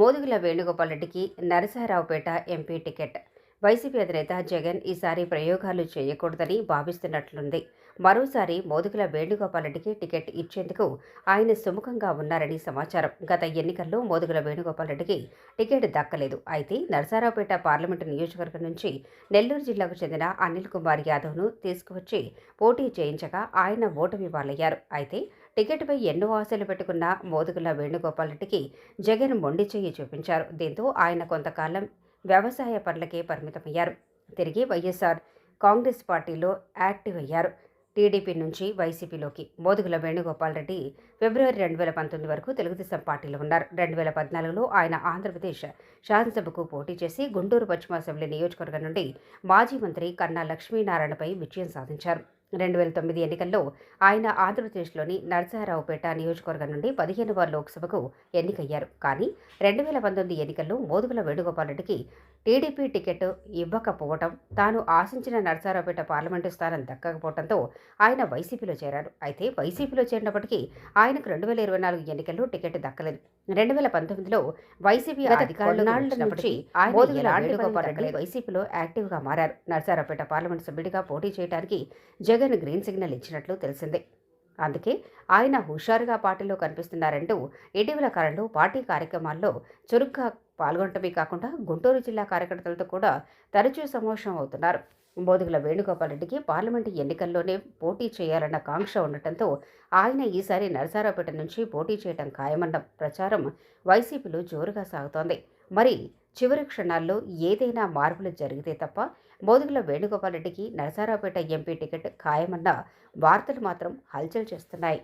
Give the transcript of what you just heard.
మోదుగుల వేణుగోపాల్ రెడ్డికి Narasaraopet MP ticket. YCP అధినేత జగన్ ఈసారి ప్రయోగాలు చేయకూడదని భావిస్తున్నట్లుంది. మరోసారి మోదుగుల వేణుగోపాల్రెడ్డికి టికెట్ ఇచ్చేందుకు ఆయన సుముఖంగా ఉన్నారని సమాచారం. గత ఎన్నికల్లో మోదుగుల వేణుగోపాల్రెడ్డికి టికెట్ దక్కలేదు. అయితే నరసారావుపేట పార్లమెంటు నియోజకవర్గం నుంచి నెల్లూరు జిల్లాకు చెందిన అనిల్ కుమార్ యాదవ్ను తీసుకువచ్చి పోటీ చేయించగా ఆయన ఓటమి పాలయ్యారు. అయితే టికెట్పై ఎన్నో ఆశలు పెట్టుకున్న మోదుగుల వేణుగోపాల్ రెడ్డికి జగన్ మొండి చెయ్యి చూపించారు. దీంతో ఆయన కొంతకాలం వ్యవసాయ పనులకే పరిమితమయ్యారు. తిరిగి వైఎస్ఆర్ కాంగ్రెస్ పార్టీలో యాక్టివ్ అయ్యారు. టీడీపీ నుంచి వైసీపీలోకి మోదుగుల వేణుగోపాల్ రెడ్డి ఫిబ్రవరి రెండు వేల పంతొమ్మిది వరకు తెలుగుదేశం పార్టీలో ఉన్నారు. రెండు వేల పద్నాలుగులో ఆయన ఆంధ్రప్రదేశ్ శాసనసభకు పోటీ చేసి గుంటూరు పశ్చిమ అసెంబ్లీ నియోజకవర్గం నుండి మాజీ మంత్రి కన్నా లక్ష్మీనారాయణపై విజయం సాధించారు. రెండు వేల తొమ్మిది ఎన్నికల్లో ఆయన ఆంధ్రప్రదేశ్లోని నరసరావుపేట నియోజకవర్గం నుండి పదిహేనవ లోక్సభకు ఎన్నికయ్యారు. కానీ రెండు వేల పంతొమ్మిది ఎన్నికల్లో మోదుగుల వేణుగోపాల్ రెడ్డికి టీడీపీ టికెట్ ఇవ్వకపోవటం తాను ఆశించిన నరసరావుపేట పార్లమెంటు స్థానం దక్కకపోవడంతో ఆయన వైసీపీలో చేరారు. అయితే వైసీపీలో చేరినప్పటికీ ఆయనకు రెండు వేల ఇరవై నాలుగు ఎన్నికల్లో టికెట్ దక్కలేదు. రెండు వేల పంతొమ్మిదిలో వైసీపీ అధికారుల వైసీపీలో యాక్టివ్గా మారారు. నరసరావుపేట పార్లమెంటు సభ్యుడిగా పోటీ చేయడానికి జగన్ గ్రీన్ సిగ్నల్ ఇచ్చినట్లు తెలిసిందే. అందుకే ఆయన హుషారుగా పార్టీలో కనిపిస్తున్నారంటూ ఇటీవల కాలంలో పార్టీ కార్యక్రమాల్లో చురుగ్గా పాల్గొనటమే కాకుండా గుంటూరు జిల్లా కార్యకర్తలతో కూడా తరచూ సమావేశం అవుతున్నారు. బోధుగుల వేణుగోపాల్ రెడ్డికి పార్లమెంటు ఎన్నికల్లోనే పోటీ చేయాలన్న కాంక్ష ఉండటంతో ఆయన ఈసారి నరసారావుపేట నుంచి పోటీ చేయడం ఖాయమన్న ప్రచారం వైసీపీలో జోరుగా సాగుతోంది. మరి చివరి క్షణాల్లో ఏదైనా మార్పులు జరిగితే తప్ప బోధుగుల వేణుగోపాల్ రెడ్డికి నరసారావుపేట ఎంపీ టికెట్ ఖాయమన్న వార్తలు మాత్రం హల్చల్ చేస్తున్నాయి.